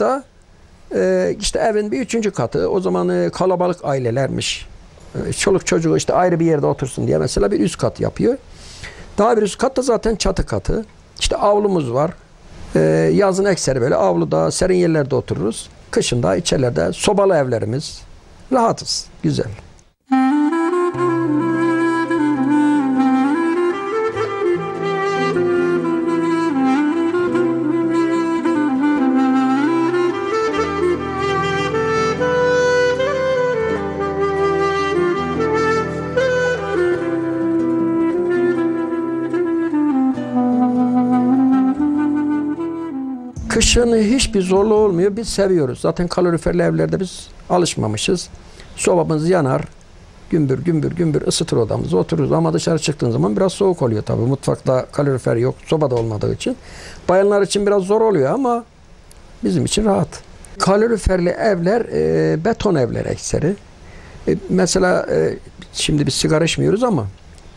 da e, işte evin bir üçüncü katı o zaman e, kalabalık ailelermiş. E, çoluk çocuğu işte ayrı bir yerde otursun diye mesela bir üst kat yapıyor. Daha bir üst kat da zaten çatı katı. İşte avlumuz var. E, yazın ekseri böyle avluda serin yerlerde otururuz. Kışın da içeride sobalı evlerimiz. Rahatız. Güzel. Kışın hiçbir zorluğu olmuyor. Biz seviyoruz. Zaten kaloriferli evlerde biz alışmamışız. Sobamız yanar. Gümbür gümbür gümbür ısıtır odamızı otururuz. Ama dışarı çıktığın zaman biraz soğuk oluyor tabii. Mutfakta kalorifer yok. Sobada olmadığı için. Bayanlar için biraz zor oluyor ama bizim için rahat. Kaloriferli evler e, beton evler ekseri. E, mesela e, şimdi biz sigara içmiyoruz ama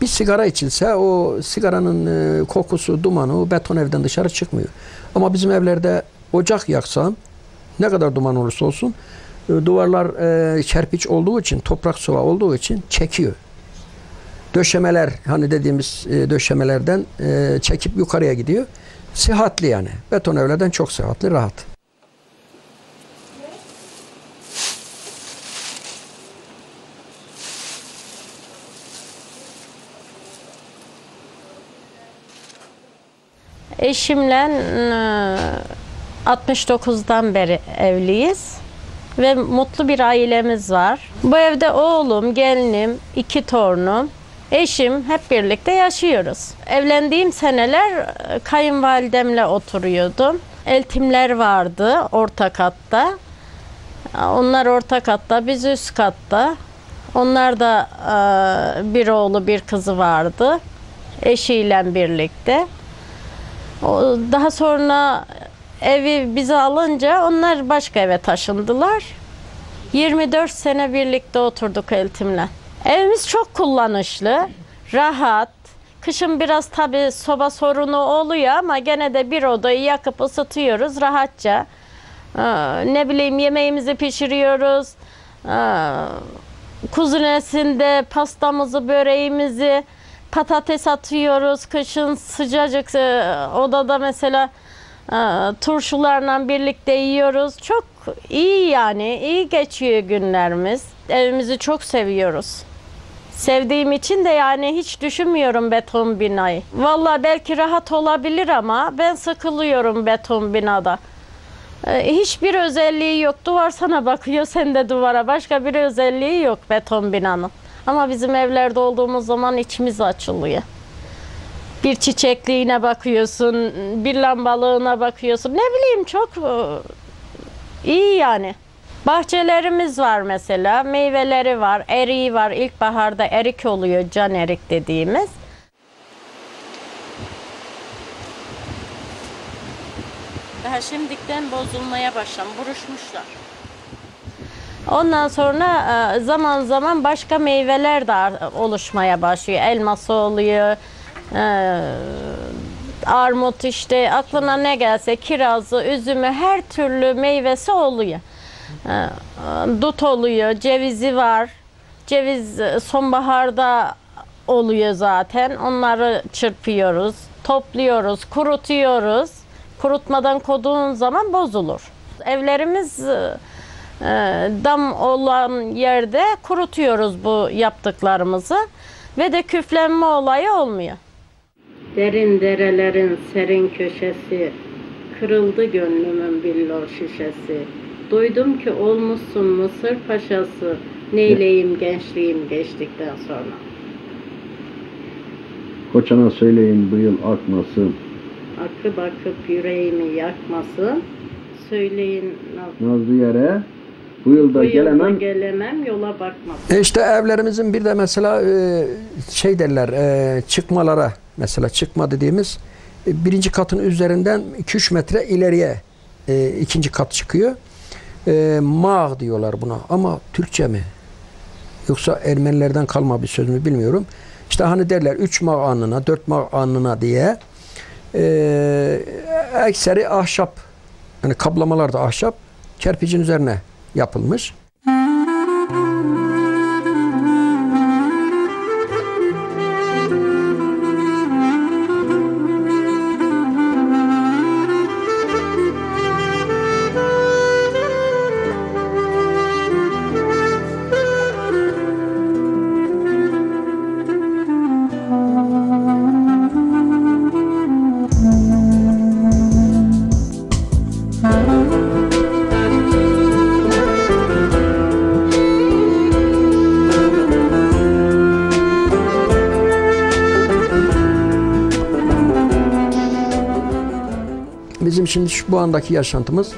bir sigara içilse o sigaranın e, kokusu, dumanı o beton evden dışarı çıkmıyor. Ama bizim evlerde ocak yaksan ne kadar duman olursa olsun e, duvarlar e, kerpiç olduğu için, toprak sıva olduğu için çekiyor. Döşemeler hani dediğimiz e, döşemelerden çekip yukarıya gidiyor. Sıhhatli yani. Beton evlerden çok sıhhatli, rahat. Eşimle e, 69'dan beri evliyiz ve mutlu bir ailemiz var. Bu evde oğlum, gelinim, iki torunum, eşim hep birlikte yaşıyoruz. Evlendiğim seneler e, kayınvalidemle oturuyordum. Eltimler vardı orta katta. Onlar orta katta, biz üst katta. Onlar da e, bir oğlu, bir kızı vardı. Eşiyle birlikte. Daha sonra evi bize alınca onlar başka eve taşındılar. 24 sene birlikte oturduk eltimle. Evimiz çok kullanışlı, rahat. Kışın biraz tabii soba sorunu oluyor ama gene de bir odayı yakıp ısıtıyoruz rahatça. Ee, Ne bileyim yemeğimizi pişiriyoruz. Ee, Kuzinesinde pastamızı, böreğimizi, patates atıyoruz. Kışın sıcacık e, odada mesela e, turşularla birlikte yiyoruz. Çok iyi yani. iyi geçiyor günlerimiz. Evimizi çok seviyoruz. Sevdiğim için de yani hiç düşünmüyorum beton binayı. Vallahi belki rahat olabilir ama ben sıkılıyorum beton binada. Ee, Hiçbir özelliği yok. Duvar sana bakıyor, sen de duvara. Başka bir özelliği yok beton binanın. Ama bizim evlerde olduğumuz zaman içimiz açılıyor. Bir çiçekliğine bakıyorsun, bir lambalığına bakıyorsun. Ne bileyim çok e, iyi yani. Bahçelerimiz var mesela, meyveleri var, eriği var. İlkbaharda erik oluyor, can erik dediğimiz. Daha şimdikten bozulmaya başlamış, buruşmuşlar. Ondan sonra e, zaman zaman başka meyveler de oluşmaya başlıyor. Elması oluyor, e, armut işte aklına ne gelse kirazı, üzümü her türlü meyvesi oluyor. E, Dut oluyor, cevizi var. Ceviz sonbaharda oluyor zaten. Onları çırpıyoruz, topluyoruz, kurutuyoruz. Kurutmadan koduğun zaman bozulur. Evlerimiz dam olan yerde kurutuyoruz bu yaptıklarımızı ve de küflenme olayı olmuyor. Derin derelerin serin köşesi, kırıldı gönlümün billur şişesi. Duydum ki olmuşsun Mısır paşası, neyleyim gençliğim geçtikten sonra. Koçana söyleyin bu yıl akmasın. Akıp akıp yüreğimi yakmasın, söyleyin Nazlı yere bu yılda bu yılda gelemem. gelemem yola bakmasın. E işte evlerimizin bir de mesela e, şey derler e, çıkmalara mesela çıkma dediğimiz e, birinci katın üzerinden 2-3 metre ileriye ikinci kat çıkıyor. Mağ diyorlar buna ama Türkçe mi? Yoksa Ermenilerden kalma bir söz mü bilmiyorum. İşte hani derler 3 mağ anına, 4 mağ anına diye e, ekseri ahşap Yani kaplamalar da ahşap, kerpiçin üzerine yapılmış. Bizim şimdi şu bu andaki yaşantımız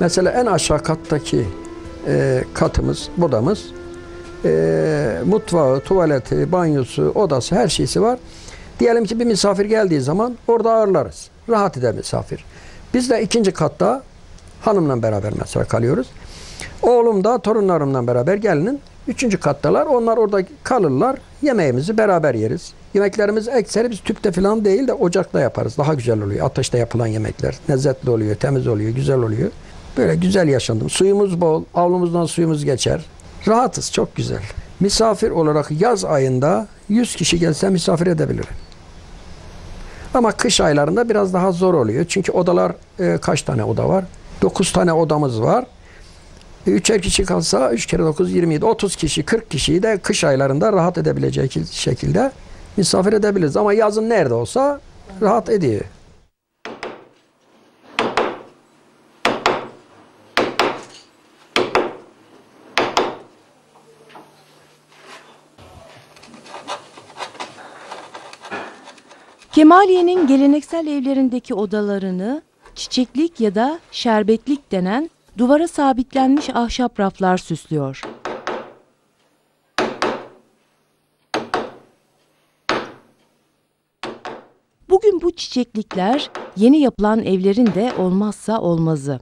mesela en aşağı kattaki e, katımız, bodamız e, mutfağı, tuvaleti, banyosu, odası her şeysi var. Diyelim ki bir misafir geldiği zaman orada ağırlarız. Rahat eder misafir. Biz de ikinci katta hanımla beraber mesela kalıyoruz. Oğlum da torunlarımla beraber gelinin üçüncü kattalar. Onlar orada kalırlar. Yemeğimizi beraber yeriz. Yemeklerimiz ekseri biz tüpte falan değil de ocakta yaparız. Daha güzel oluyor. Ateşte yapılan yemekler. Lezzetli oluyor, temiz oluyor, güzel oluyor. Böyle güzel yaşandım. Suyumuz bol. Avlumuzdan suyumuz geçer. Rahatız. Çok güzel. Misafir olarak yaz ayında 100 kişi gelse misafir edebilirim. Ama kış aylarında biraz daha zor oluyor. Çünkü odalar e, kaç tane oda var? 9 tane odamız var. Üçer kişi kalsa 3 kere 9 27 30 kişi 40 kişiyi de kış aylarında rahat edebilecek şekilde misafir edebiliriz. Ama yazın nerede olsa rahat ediyor. Kemaliye'nin geleneksel evlerindeki odalarını çiçeklik ya da şerbetlik denen duvara sabitlenmiş ahşap raflar süslüyor. Bugün bu çiçeklikler yeni yapılan evlerin de olmazsa olmazı.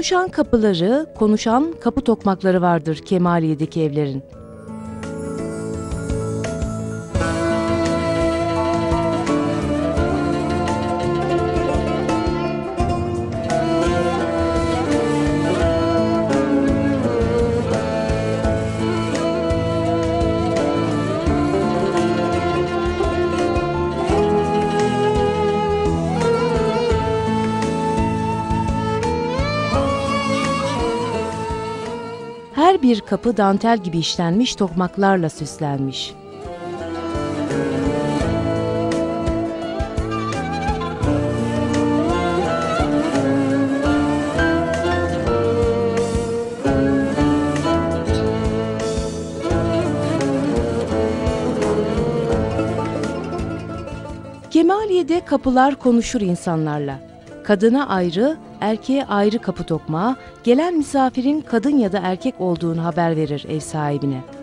Konuşan kapıları, konuşan kapı tokmakları vardır Kemaliye'deki evlerin. Bir kapı dantel gibi işlenmiş tokmaklarla süslenmiş. Kemaliye'de kapılar konuşur insanlarla. Kadına ayrı, erkeğe ayrı kapı tokmağı, gelen misafirin kadın ya da erkek olduğunu haber verir ev sahibine.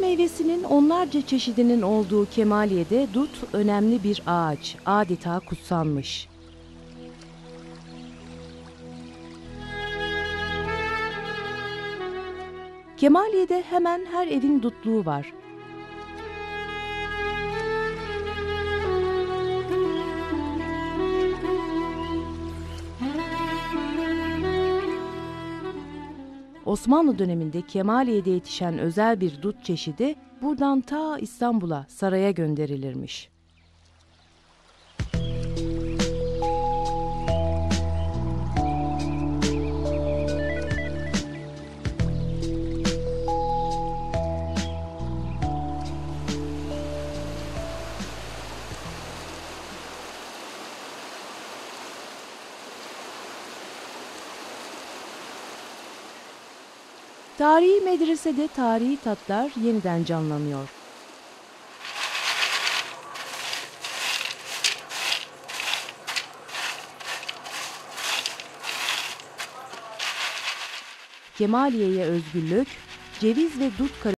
Meyvesinin onlarca çeşidinin olduğu Kemaliye'de dut önemli bir ağaç, adeta kutsanmış. Kemaliye'de hemen her evin dutluğu var. Osmanlı döneminde Kemaliye'de yetişen özel bir dut çeşidi buradan ta İstanbul'a saraya gönderilirmiş. Tarihi medresede tarihi tatlar yeniden canlanıyor. Kemaliye'ye özgürlük, ceviz ve dut karışımı